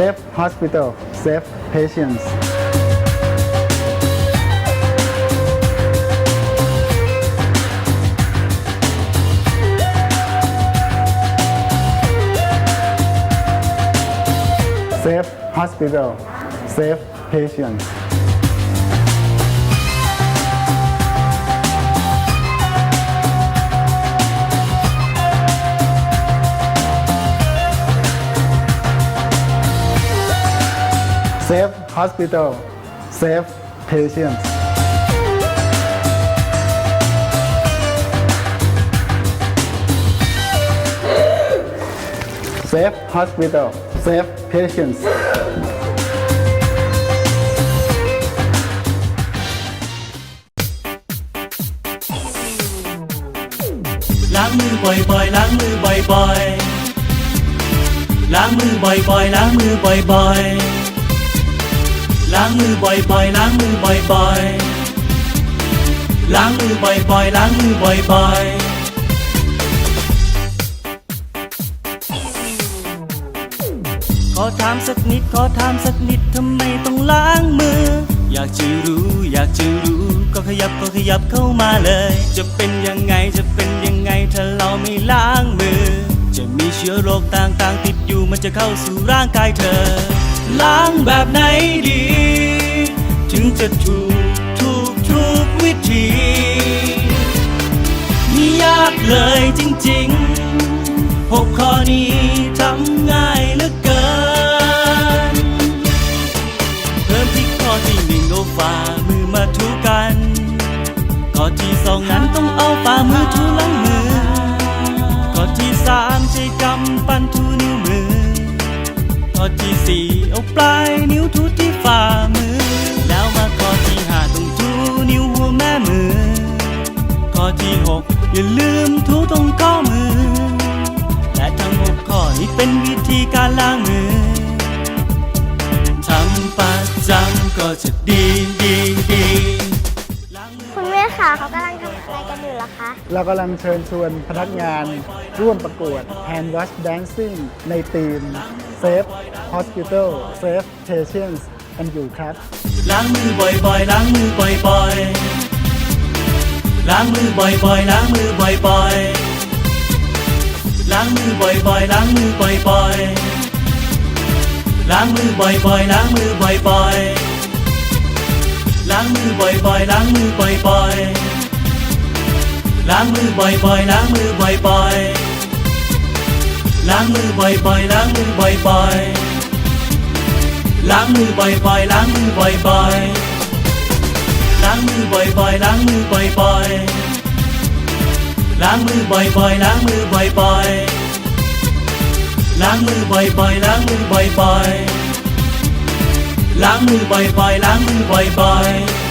Safe Hospital Safe Patients. Safe Hospital Safe Patients Safe Hospital Safe Patients Safe Hospital Safe Patients ล้างมือบ่อยๆ ล้างมือบ่อยๆ ล้างมือบ่อยๆ ล้างมือบ่อยๆ ล้างมือบ่อยๆ ล้างมือบ่อยๆ ล้างมือบ่อยๆ ล้างมือบ่อยๆขอถามสักนิด ขอถามสักนิด ทำไมต้องล้างมือ อยากจะรู้ อยากจะรู้ ก็ขยับก็ขยับเข้ามาเลย จะเป็นยังไง จะเป็นยังไง ถ้าเราไม่ล้างมือ จะมีเชื้อโรคต่างๆ ติดอยู่ มันจะเข้าสู่ร่างกายเธอ ล้างแบบไหนดี ถึงจะถูกถูกทุกวิธีไม่ยากเลยจริงๆหกข้อนี้ทำง่ายเหลือเกิน เริ่มที่ข้อที่หนึ่งเอาฝ่ามือมาถูกัน ข้อที่สองนั้นต้องเอาฝ่ามือถูหลังมือ ข้อที่สามใช้กำปั้นถูนิ้วมือ อที่สี่เอาปลายนิ้วถูที่ฝ่ามือ แล้วมาข้อที่ห้าต้องถูนิ้วหัวแม่มือ ข้อที่หกอย่าลืมถูตรงข้อมือ และทั้งหกข้อนี้เป็นวิธีการล้างมือทำประจำก็จะดีดีดีล้างมือคุณแม่ค่ะเขากำลังทำอะไรกันอยู่เหรอคะ เรากำลังเชิญชวนพนักงานร่วมประกวด Hand Wash Dancing ในทีม Safe Hospital Safe Patients กันอยู่ครับ ล้างมือบ่อยๆ ล้างมือบ่อยๆ ล้างมือบ่อยๆ ล้างมือบ่อยๆ ล้างมือบ่อยๆ ล้างมือบ่อยๆ ล้างมือบ่อยๆ ล้างมือบ่อยๆ ล้างมือบ่อยๆ ล้างมือบ่อยๆ ล้างมือบ่อยๆ ล้างมือบ่อยๆ ล้างมือบ่อยๆล้างมือบ่อยๆล้างมือบ่อยๆล้างมือบ่อยๆล้างมือบ่อยๆล้างมือบ่อยๆล้างมือบ่อยๆล้างมือบ่อยๆล้างมือบ่อยๆล้างมือบ่อยๆล้างมือบ่อยๆล้างมือบ่อยๆ